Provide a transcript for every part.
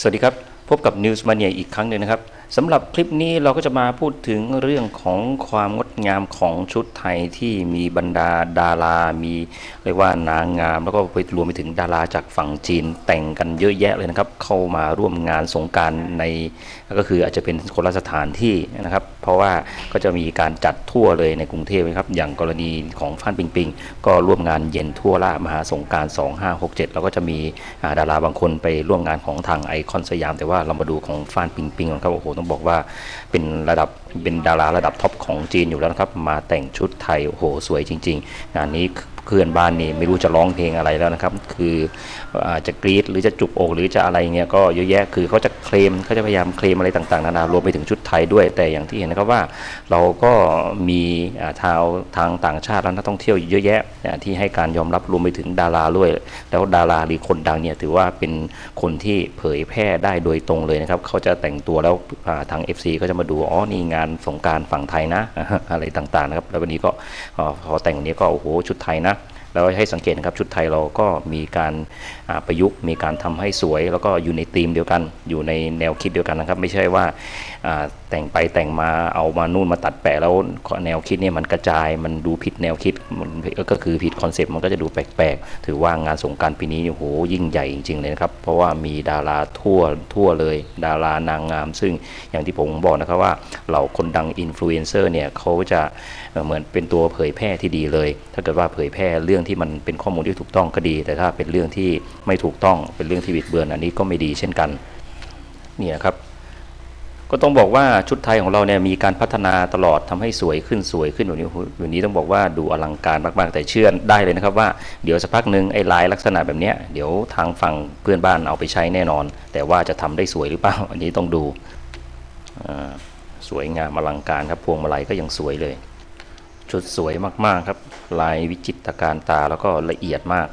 สวัสดีครับ พบกับ News Mania อีกครั้งหนึ่งนะครับสำหรับคลิปนี้เราก็จะมาพูดถึงเรื่องของความง งามของชุดไทยที่มีบรรดาดารา มีเรียกว่านางงาม แล้วก็ไปรวมไปถึงดาราจากฝั่งจีนแต่งกันเยอะแยะเลยนะครับ เข้ามาร่วมงานสงการในก็คืออาจจะเป็นคนละสถานที่นะครับ เพราะว่าก็จะมีการจัดทั่วเลยในกรุงเทพนะครับ อย่างกรณีของฟ้านปิงปิงก็ร่วมงานเย็นทั่วล่ามหาสงกราร 2567 แล้วก็จะมีดาราบางคนไปร่วมงานของทางไอคอนสยาม แต่ว่าเรามาดูของฟ้านปิงปิงก่อนครับโอ้โหต้องบอกว่าเป็นระดับ เป็นดาราระดับท็อปของจีนอยู่แล้วนะครับ มาแต่งชุดไทยโอ้โหสวยจริง ๆ งานนี้ เพื่อนบ้านนี่ไม่รู้จะร้องเพลงอะไรแล้วนะครับ คืออาจจะกรี๊ดหรือจะจุกอกหรือจะอะไรเงี้ยก็เยอะแยะคือเขาจะเคลมเขาจะพยายามเคลมอะไรต่างๆนานารวมไปถึงชุดไทยด้วย แต่อย่างที่เห็นนะครับว่าเราก็มีอ่าทาทางต่างชาติและนักท่องเที่ยวเยอะแยะที่ให้การยอมรับรวมไปถึงดาราด้วย แล้วดาราหรือคนดังเนี่ยถือว่าเป็นคนที่เผยแพร่ได้โดยตรงเลยนะครับเขาจะแต่งตัวแล้วทาง FC ก็จะมาดูอ๋อนี่งานสงการฝั่งไทยนะอะไรต่างๆนะครับแล้ววันนี้ก็พอแต่งวันนี้ก็โอ้โหชุดไทยนะ แล้วให้สังเกตนะครับชุดไทยเราก็มีการประยุกต์ มีการทำให้สวย แล้วก็อยู่ในธีมเดียวกันอยู่ในแนวคิดเดียวกันนะครับ ไม่ใช่ว่าแต่งไปแต่งมาเอามานู่นมาตัดแปะแล้วแนวคิดเนี่ยมันกระจายมันดูผิดแนวคิดมันก็คือผิดคอนเซปต์มันก็จะดูแปลกๆ ถือว่างานสงการปีนี้โอ้โหยิ่งใหญ่จริงๆเลยนะครับ เพราะว่ามีดาราทั่วทั่วเลย ดารานางงาม ซึ่งอย่างที่ผมบอกนะครับว่าเหล่าคนดังอินฟลูเอนเซอร์เนี่ยเขาจะเหมือนเป็นตัวเผยแพร่ที่ดีเลย ถ้าเกิดว่าเผยแพร่เรื่องที่มันเป็นข้อมูลที่ถูกต้องก็ดี แต่ถ้าเป็นเรื่องที่ไม่ถูกต้องเป็นเรื่องที่บิดเบือนอันนี้ก็ไม่ดีเช่นกันนี่ยครับ ก็ต้องบอกว่าชุดไทยของเราเนี่ยมีการพัฒนาตลอดทำให้สวยขึ้นสวยขึ้นแบบนี้อ้โหแบบนี้ต้องบอกว่าดูอลังการมากๆแต่เชื่อได้เลยนะครับว่าเดี๋ยวสักพักหนึ่งไอ้ลายลักษณะแบบนี้เดี๋ยวทางฝั่งเพื่อนบ้านเอาไปใช้แน่นอน แต่ว่าจะทำได้สวยหรือเปล่าอันนี้ต้องดูสวยงามอลังการครับพวงมาลัยก็ยังสวยเลย ชุดสวยมากๆครับ ลายวิจิตรการตาแล้วก็ละเอียดมาก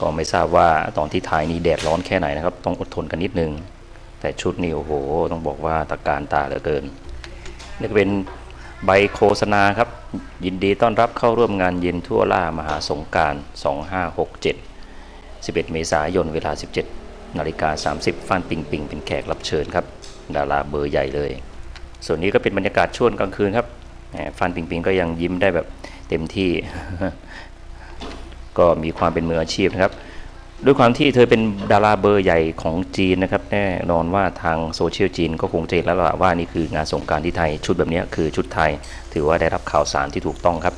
ก็ไม่ทราบว่าตอนที่ถ่ายนี้แดดร้อนแค่ไหนนะครับ ต้องอดทนกันนิดนึง แต่ชุดนี้โอ้โห ต้องบอกว่าตะการตาเหลือเกิน นี่ก็เป็นใบโฆษณาครับ ยินดีต้อนรับเข้าร่วมงานเย็นทั่วล่ามหาสงกราร 2567 11 เมษายนเวลา 17 นาฬิกา 30 ฟ้านปิงปิงเป็นแขกรับเชิญครับ ดาราเบอร์ใหญ่เลย ส่วนนี้ก็เป็นบรรยากาศช่วงกลางคืนครับฟันปิงปิงก็ยังยิ้มได้แบบเต็มที่ ก็มีความเป็นมืออาชีพนะครับ ด้วยความที่เธอเป็นดาราเบอร์ใหญ่ของจีนนะครับ แน่นอนว่าทางโซเชียลจีนก็คงจะเห็นแล้วล่ะว่านี่คืองานสงการที่ไทยชุดแบบนี้คือชุดไทย ถือว่าได้รับข่าวสารที่ถูกต้องครับ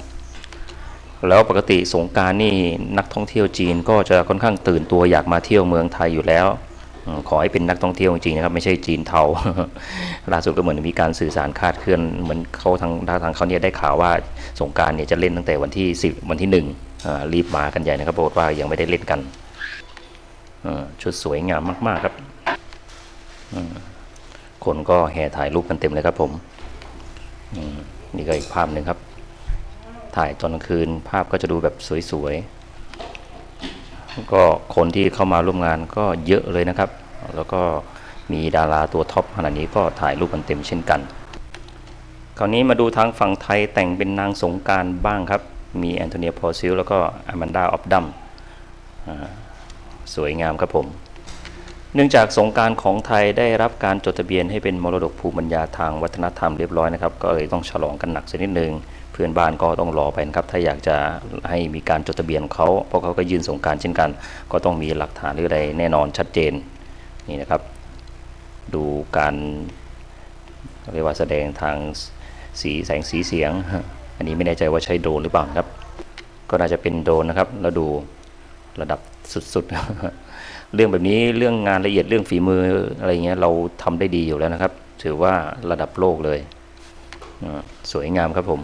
แล้วปกติสงการนี่นักท่องเที่ยวจีนก็จะค่อนข้างตื่นตัวอยากมาเที่ยวเมืองไทยอยู่แล้วขอให้เป็นนักท่องเที่ยวจริงนะครับไม่ใช่จีนเทาล่าสุดก็เหมือนมีการสื่อสารคาดเคลื่อนเหมือนเขาทางทางเขาเนี่ยได้ข่าวว่าสงการเนี่ยจะเล่นตั้งแต่วันที่ 10 วันที่หนึ่งรีบมากันใหญ่นะครับปรากฏว่ายังไม่ได้เล่นกัน ชุดสวยงามมาก ๆ ครับคนก็แห่ถ่ายรูปกันเต็มเลยครับผมนี่ก็อีกภาพหนึ่งครับ ถ่ายตอนกลางคืนภาพก็จะดูแบบสวยๆก็คนที่เข้ามาร่วมงานก็เยอะเลยนะครับ แล้วก็มีดาราตัวท็อปขนาดนี้ก็ถ่ายรูปกันเต็มเช่นกัน คราวนี้มาดูทางฝั่งไทยแต่งเป็นนางสงการบ้างครับ มีแอนโทเนียพอซิลแล้วก็อแมนดาออฟดัม สวยงามครับผม เนื่องจากสงการของไทยได้รับการจดทะเบียนให้เป็นมรดกภูมิปัญญาทางวัฒนธรรมเรียบร้อยนะครับ ก็เลยต้องฉลองกันหนักสักนิดนึง เพื่อนบ้านก็ต้องรอไปนะครับ ถ้าอยากจะให้มีการจดทะเบียนเขาเพราะเขาก็ยืนสงการเช่นกัน ก็ต้องมีหลักฐานหรืออะไรแน่นอนชัดเจนนี่นะครับ ดูการเรียกว่าแสดงทางสีแสงสีเสียง อันนี้ไม่แน่ใจว่าใช้โดรนหรือเปล่าครับ ก็น่าจะเป็นโดรนนะครับ แล้วดูระดับ สุดๆ เรื่องแบบนี้เรื่องงานละเอียดเรื่องฝีมืออะไรเงี้ยเราทำได้ดีอยู่แล้วนะครับ ถือว่าระดับโลกเลย สวยงามครับผม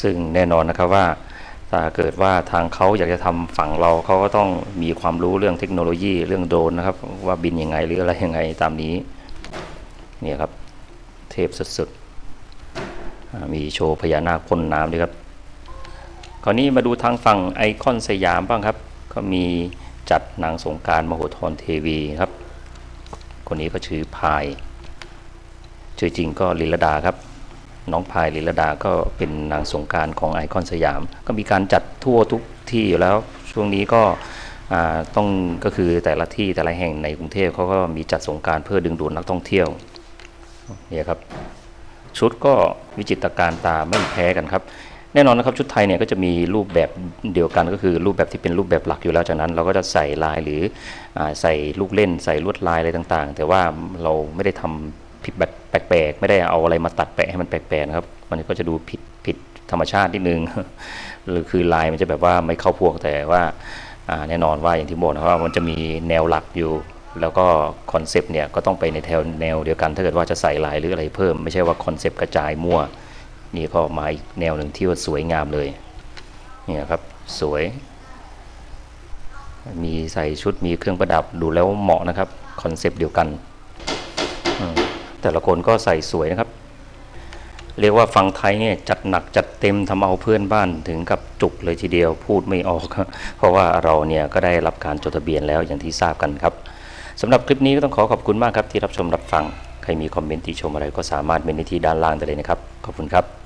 ซึ่งแน่นอนนะครับว่าถ้าเกิดว่าทางเขาอยากจะทำฝั่งเราเขาก็ต้องมีความรู้เรื่องเทคโนโลยีเรื่องโดรนนะครับ ว่าบินยังไงหรืออะไรยังไงตามนี้เนี่ยครับ เทพสุดๆมีโชว์พญานาคพ่นน้ำด้วยครับ คราวนี้มาดูทางฝั่งไอคอนสยามบ้างครับ ก็มีจัดนางสงการมโหธรเทวีครับ คนนี้ก็ชื่อพายชื่อจริงก็ลิลดาครับ น้องพายลิลดาก็เป็นนางสงการของไอคอนสยาม ก็มีการจัดทั่วทุกที่อยู่แล้วช่วงนี้ก็ต้องก็คือแต่ละที่แต่ละแห่งในกรุงเทพเขาก็มีจัดสงการเพื่อดึงดูดนักท่องเที่ยวเนี่ยครับชุดก็วิจิตรการตาไม่แพ้กันครับ แน่นอนนะครับชุดไทยเนี่ยก็จะมีรูปแบบเดียวกันก็คือรูปแบบที่เป็นรูปแบบหลักอยู่แล้วจากนั้น เราก็จะใส่ลายหรืออใส่ลูกเล่น ใส่ลวดลายอะไรต่างๆ แต่ว่าเราไม่ได้ทำผิดแบบแปลกๆ ไม่ได้เอาอะไรมาตัดแปะให้มันแปลกๆนะครับมันก็จะดูผิดผิดธรรมชาตินิดนึงหรือคือลายมันจะแบบว่าไม่เข้าพวกแต่ว่าแน่นอนว่าอย่างที่บอกนะครับว่ามันจะมีแนวหลักอยู่ แล้วก็คอนเซปต์เนี่ยก็ต้องไปในแถวแนวเดียวกัน ถ้าเกิดว่าจะใส่ลายหรืออะไรเพิ่ม ไม่ใช่ว่าคอนเซปต์กระจายมั่ว นี่ก็อมาอีกแนวหนึ่งที่ว่าสวยงามเลยเนี่ยครับสวย มีใส่ชุดมีเครื่องประดับดูแล้วเหมาะนะครับคอนเซปต์เดียวกัน แต่ละคนก็ใส่สวยนะครับ เรียกว่าฟังไทยเนี่ยจัดหนักจัดเต็มทำเอาเพื่อนบ้านถึงกับจุกเลยทีเดียวพูดไม่ออก เพราะว่าเราเนี่ยก็ได้รับการจดทะเบียนแล้วอย่างที่ทราบกันครับสำหรับคลิปนี้ก็ต้องขอขอบคุณมากครับที่รับชมรับฟัง ใครมีคอมเมนต์ติชมอะไรก็สามารถเมนในที่ด้านล่างได้เลยนะครับ ขอบคุณครับ